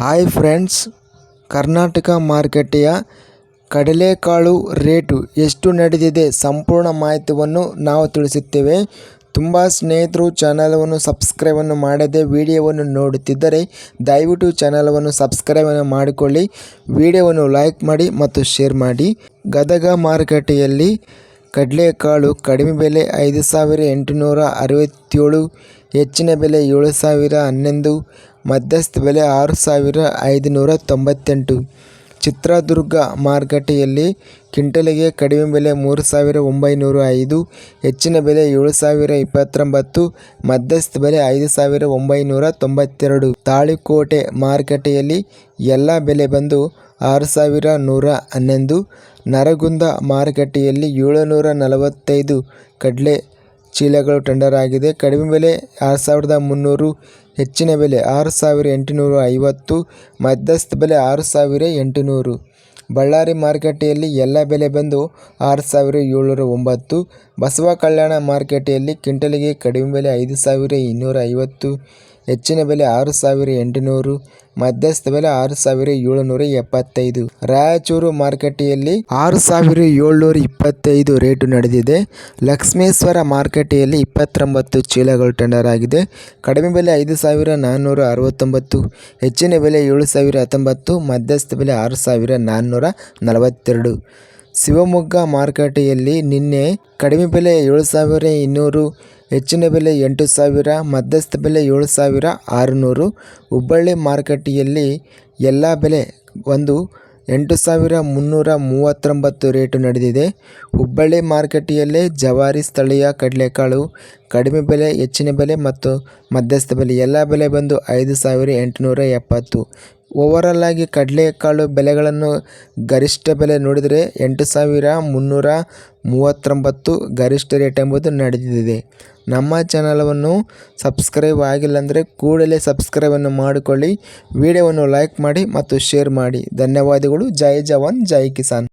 Hi friends Karnataka ಮಾರುಕಟ್ಟೆಯ ಕಡಲೆಕಾಳು rate ಎಷ್ಟು ನಡೆದಿದೆ ಸಂಪೂರ್ಣ ಮಾಹಿತಿಯನ್ನು ನಾವು ತಿಳಿಸುತ್ತೇವೆ. ತುಂಬ ಸ್ನೇಹಿತರು ಚಾನಲವನ್ನು ಸಬ್ಸ್ಕ್ರೈಬನ್ನು ಮಾಡದೆ ವಿಡಿಯೋವನ್ನು ನೋಡುತ್ತಿದ್ದರೆ ದಯವಿಟ್ಟು ಚಾನಲವನ್ನು ಸಬ್ಸ್ಕ್ರೈಬನ್ನು ಮಾಡಿಕೊಳ್ಳಿ. ವಿಡಿಯೋವನ್ನು ಲೈಕ್ ಮಾಡಿ ಮತ್ತು ಶೇರ್ ಮಾಡಿ. ಗದಗ ಮಾರುಕಟ್ಟೆಯಲ್ಲಿ ಕಡಲೆಕಾಳು ಕಡಿಮೆ ಬೆಲೆ ಐದು ಸಾವಿರ ಎಂಟುನೂರ ಅರವತ್ತೇಳು, ಹೆಚ್ಚಿನ ಬೆಲೆ ಏಳು ಸಾವಿರ ಹನ್ನೊಂದು ಮಧ್ಯಸ್ಥ ಬೆಲೆ ಆರು ಸಾವಿರ ಐದುನೂರ ತೊಂಬತ್ತೆಂಟು ಚಿತ್ರದುರ್ಗ ಮಾರುಕಟ್ಟೆಯಲ್ಲಿ ಕ್ವಿಂಟಲಿಗೆ ಕಡಿಮೆ ಬೆಲೆ ಮೂರು ಸಾವಿರ ಒಂಬೈನೂರ ಐದು ಹೆಚ್ಚಿನ ಬೆಲೆ ಏಳು ಸಾವಿರ ಇಪ್ಪತ್ತೊಂಬತ್ತು, ಮಧ್ಯಸ್ಥ ಬೆಲೆ ಐದು ಸಾವಿರ ಒಂಬೈನೂರ ತೊಂಬತ್ತೆರಡು ತಾಳಿಕೋಟೆ ಮಾರುಕಟ್ಟೆಯಲ್ಲಿ ಎಲ್ಲ ಬೆಲೆ ಬಂದು ಆರು ಸಾವಿರ ನೂರ ಹನ್ನೊಂದು. ನರಗುಂದ ಮಾರುಕಟ್ಟೆಯಲ್ಲಿ ಏಳುನೂರ ನಲವತ್ತೈದು ಕಡಲೆ ಚೀಲಗಳು ಟೆಂಡರ್ ಆಗಿದೆ. ಕಡಿಮೆ ಬೆಲೆ ಆರು ಸಾವಿರದ ಮುನ್ನೂರು, ಹೆಚ್ಚಿನ ಬೆಲೆ ಆರು ಸಾವಿರ ಎಂಟುನೂರ ಐವತ್ತು, ಮಧ್ಯಸ್ಥ ಬೆಲೆ ಆರು ಸಾವಿರ ಎಂಟುನೂರು. ಬಳ್ಳಾರಿ ಮಾರುಕಟ್ಟೆಯಲ್ಲಿ ಎಲ್ಲ ಬೆಲೆ ಬಂದು ಆರು ಸಾವಿರ ಏಳ್ನೂರ ಒಂಬತ್ತು. ಬಸವ ಕಲ್ಯಾಣ ಮಾರುಕಟ್ಟೆಯಲ್ಲಿ ಕ್ವಿಂಟಲಿಗೆ ಕಡಿಮೆ ಬೆಲೆ ಐದು ಸಾವಿರ ಇನ್ನೂರ ಐವತ್ತು. ಹೆಚ್ಚಿನ ಬೆಲೆ ಆರು ಸಾವಿರ ಎಂಟುನೂರು, ಮಧ್ಯಸ್ಥ ಬೆಲೆ ಆರು ಸಾವಿರ ಏಳುನೂರ ಎಪ್ಪತ್ತೈದು. ರಾಯಚೂರು ಮಾರುಕಟ್ಟೆಯಲ್ಲಿ ಆರು ಸಾವಿರ ಏಳ್ನೂರ ಇಪ್ಪತ್ತೈದು ರೇಟು ನಡೆದಿದೆ. ಲಕ್ಷ್ಮೇಶ್ವರ ಮಾರುಕಟ್ಟೆಯಲ್ಲಿ ಇಪ್ಪತ್ತೊಂಬತ್ತು ಚೀಲಗಳು ಟೆಂಡರ್ ಆಗಿದೆ. ಕಡಿಮೆ ಬೆಲೆ ಐದು ಸಾವಿರ ನಾನ್ನೂರ ಅರವತ್ತೊಂಬತ್ತು, ಹೆಚ್ಚಿನ ಬೆಲೆ ಏಳು ಸಾವಿರ ಹತ್ತೊಂಬತ್ತು, ಮಧ್ಯಸ್ಥ ಬೆಲೆ ಆರು ಸಾವಿರ ನಾನ್ನೂರ ನಲವತ್ತೆರಡು. ಶಿವಮೊಗ್ಗ ಮಾರುಕಟ್ಟೆಯಲ್ಲಿ ನಿನ್ನೆ ಕಡಿಮೆ ಬೆಲೆ ಏಳು ಸಾವಿರ ಇನ್ನೂರು ಹೆಚ್ಚಿನ ಬೆಲೆ ಎಂಟು ಸಾವಿರ, ಮಧ್ಯಸ್ಥ ಬೆಲೆ ಏಳು ಸಾವಿರ ಆರುನೂರು. ಹುಬ್ಬಳ್ಳಿ ಮಾರುಕಟ್ಟೆಯಲ್ಲಿ ಎಲ್ಲ ಬೆಲೆ ಒಂದು ಎಂಟು ಸಾವಿರ ಮುನ್ನೂರ ಮೂವತ್ತೊಂಬತ್ತು ರೇಟು ನಡೆದಿದೆ. ಹುಬ್ಬಳ್ಳಿ ಮಾರುಕಟ್ಟೆಯಲ್ಲೇ ಜವಾರಿ, ಸ್ಥಳೀಯ ಕಡಲೆಕಾಳು, ಕಡಿಮೆ ಬೆಲೆ, ಹೆಚ್ಚಿನ ಬೆಲೆ ಮತ್ತು ಮಧ್ಯಸ್ಥ ಬೆಲೆ, ಎಲ್ಲ ಬೆಲೆ ಬಂದು ಐದು ಸಾವಿರ ಎಂಟುನೂರ ಎಪ್ಪತ್ತು. ಓವರಾಲ್ ಆಗಿ ಕಡಲೆಕಾಳು ಬೆಲೆಗಳನ್ನು ಗರಿಷ್ಠ ಬೆಲೆ ನೋಡಿದರೆ ಎಂಟು ಸಾವಿರ ಮುನ್ನೂರ ಮೂವತ್ತೊಂಬತ್ತು ಗರಿಷ್ಠ ರೇಟ್ ಎಂಬುದು ನಡೆದಿದೆ. ನಮ್ಮ ಚಾನಲವನ್ನು ಸಬ್ಸ್ಕ್ರೈಬ್ ಆಗಿಲ್ಲ ಅಂದರೆ ಕೂಡಲೇ ಸಬ್ಸ್ಕ್ರೈಬನ್ನು ಮಾಡಿಕೊಳ್ಳಿ. ವಿಡಿಯೋವನ್ನು ಲೈಕ್ ಮಾಡಿ ಮತ್ತು ಶೇರ್ ಮಾಡಿ. ಧನ್ಯವಾದಗಳು. ಜೈ ಜವಾನ್, ಜೈ ಕಿಸಾನ್.